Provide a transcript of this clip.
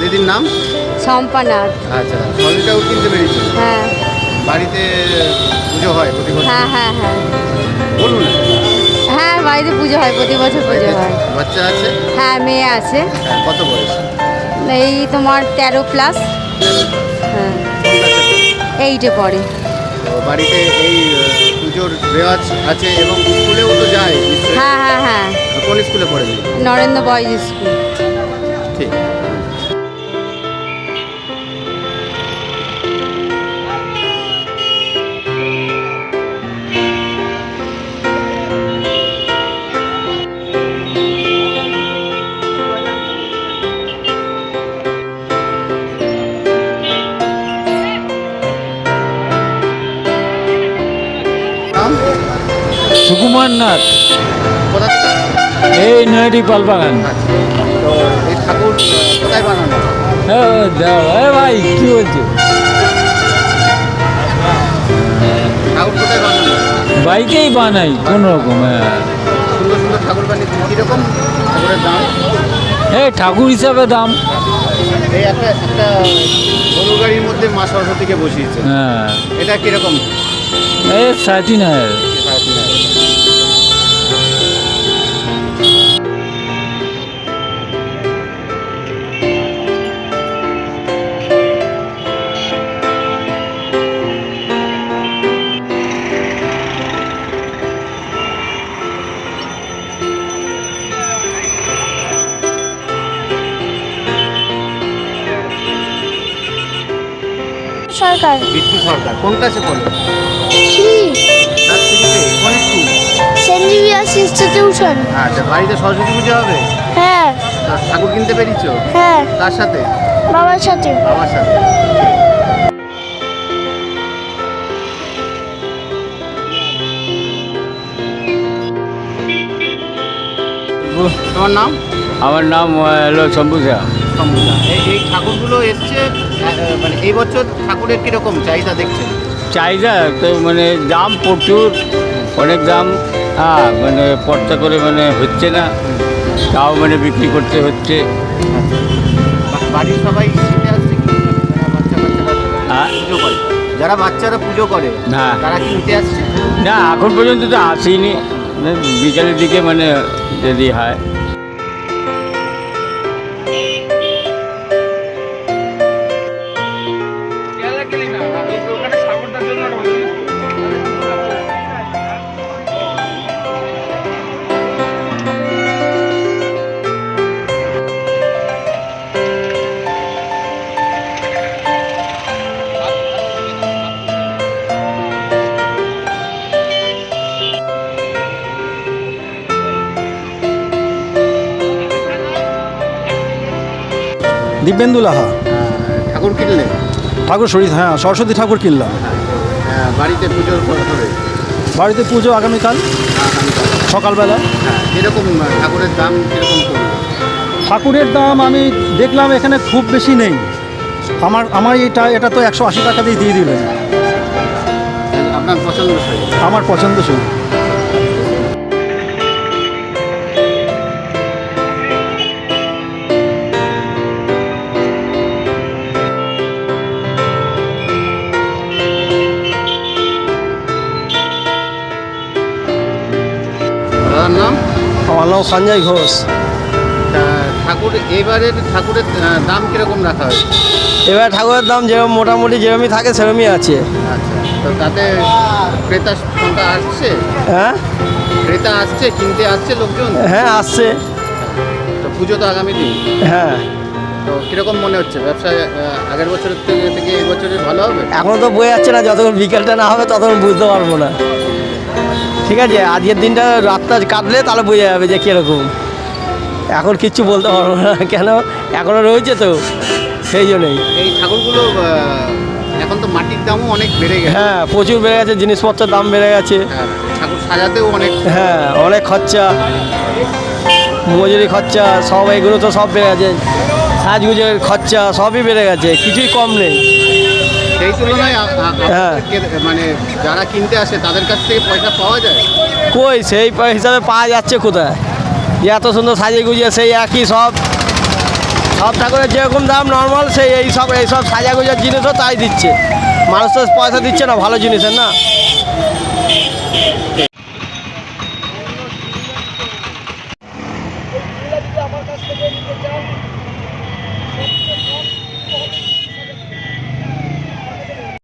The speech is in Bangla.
দিদির নাম? সম্পানাথ। আচ্ছা সলিটাও কিনতে পেরেছি? হ্যাঁ। বাড়িতে পুজো হয় প্রতি বছর? হ্যাঁ হ্যাঁ হ্যাঁ। বলুন। হ্যাঁ বাড়িতে পুজো হয় প্রতি বছর পুজো হয়। বাচ্চা আছে? হ্যাঁ মেয়ে আছে। হ্যাঁ, কত বয়স? এই তোমার তেরো প্লাস হ্যাঁ। এইটে পড়ে। বাড়িতে এই পুজোর রেওয়াজ আছে এবং স্কুলেও তো যায় হ্যাঁ হ্যাঁ হ্যাঁ। কোন স্কুলে পড়েনি? Narendra boys school. ঠিক। সুকুমার নাথ। এই নয়টি পালবাগান। ঠাকুর কোথায় বানানো হ্যাঁ ভাই কি বলছো বাইকেই বানাই কোনো রকম হ্যাঁ। ঠাকুর হিসাবে দাম। এই একটা একটা গরু গাড়ির মধ্যে মা সরস্বতীকে বসিয়েছে। হ্যাঁ। এটা কীরকম? এই সাড়ে তিন হাজার। সরকার। বিট্টু সরকার কোন ক্লাসে পড়ে? ইনস্টিটিউশন আচ্ছা বাড়িতে সরস্বতী পুজো হবে? হ্যাঁ। ঠাকুর কিনতে পেরেছ হ্যাঁ। কার সাথে? বাবার সাথে। বাবার সাথে। তোমার নাম? আমার নাম হলো শম্ভুজা সম্বুদা এই এই ঠাকুরগুলো এসছে মানে এই বছর ঠাকুরের কীরকম চাহিদা দেখছেন? চাহিদা তো মানে দাম প্রচুর অনেক দাম হ্যাঁ মানে পর্চা করে মানে হচ্ছে না তাও মানে বিক্রি করতে হচ্ছে। বাড়ির সবাই কিনতে আসছে কি? যারা বাচ্চা বাচ্চারা হ্যাঁ। পুজো করে। যারা বাচ্চারা পুজো করে হ্যাঁ। তারা কি নিতে আসছে? না এখন পর্যন্ত তো আসেনি বিকালের দিকে মানে যদি হয়। দিব্যেন্দু লাহা ঠাকুর কিনলে? ঠাকুর শরীর হ্যাঁ সরস্বতী ঠাকুর কিনলাম। আহ, বাড়িতে পুজোর হবে? বাড়িতে পুজো আগামীকাল সকালবেলা। হ্যাঁ কীরকম ঠাকুরের দাম কীরকম ঠাকুরের দাম আমি দেখলাম এখানে খুব বেশি নেই। আমার আমার এটা এটা তো একশো আশি টাকা দিয়ে দিয়ে দিলেন। আপনার পছন্দ আমার পছন্দসই দাদার আমার নাম সঞ্জয় ঘোষ। তা ঠাকুর এবারের ঠাকুরের দাম কীরকম রাখা হয়েছে? এবার ঠাকুরের দাম যেরকম মোটামুটি যেরকমই থাকে সেরকমই আছে। আচ্ছা তো তাতে ক্রেতা সংখ্যা আসছে? হ্যাঁ? ক্রেতা আসছে কিনতে আসছে লোকজন? হ্যাঁ আসছে। তো পুজো তো আগামী দিন? হ্যাঁ। তো কীরকম মনে হচ্ছে? ব্যবসায় আহ, আগের বছরের থেকে থেকে এই বছরের ভালো হবে? এখনও তো বয়ে যাচ্ছে না যতক্ষণ বিকেলটা না হবে ততক্ষণ বুঝতে পারব না। ঠিক আছে আজকের দিনটা রাতটা কাটলে তাহলে বোঝা যাবে যে কীরকম। এখন কিচ্ছু বলতে পারব না কেন? এখনও রয়েছে তো সেই জন্যই। এই ঠাকুরগুলো এখন তো মাটির দামও অনেক বেড়ে গেছে। হ্যাঁ প্রচুর বেড়ে গেছে জিনিসপত্রের দাম বেড়ে গেছে। ঠাকুর সাজাতেও অনেক হ্যাঁ অনেক খরচা মজুরি খরচা সব এগুলো তো সব বেড়ে গেছে। সাজগুজের খরচা সবই বেড়ে গেছে কিছুই কম নেই। সেই তুলনায় হ্যাঁ। মানে যারা কিনতে আসে তাদের কাছ থেকে পয়সা পাওয়া যায়? কই সেই হিসাবে পাওয়া যাচ্ছে কোথায়? এত সুন্দর সাজিয়ে গুজিয়ে সেই একই সব। সব ঠাকুরের যেরকম দাম নর্মাল সেই এই সব এই সব সাজা গুজার জিনিসও তাই দিচ্ছে। মানুষ তো পয়সা দিচ্ছে না ভালো জিনিসের না?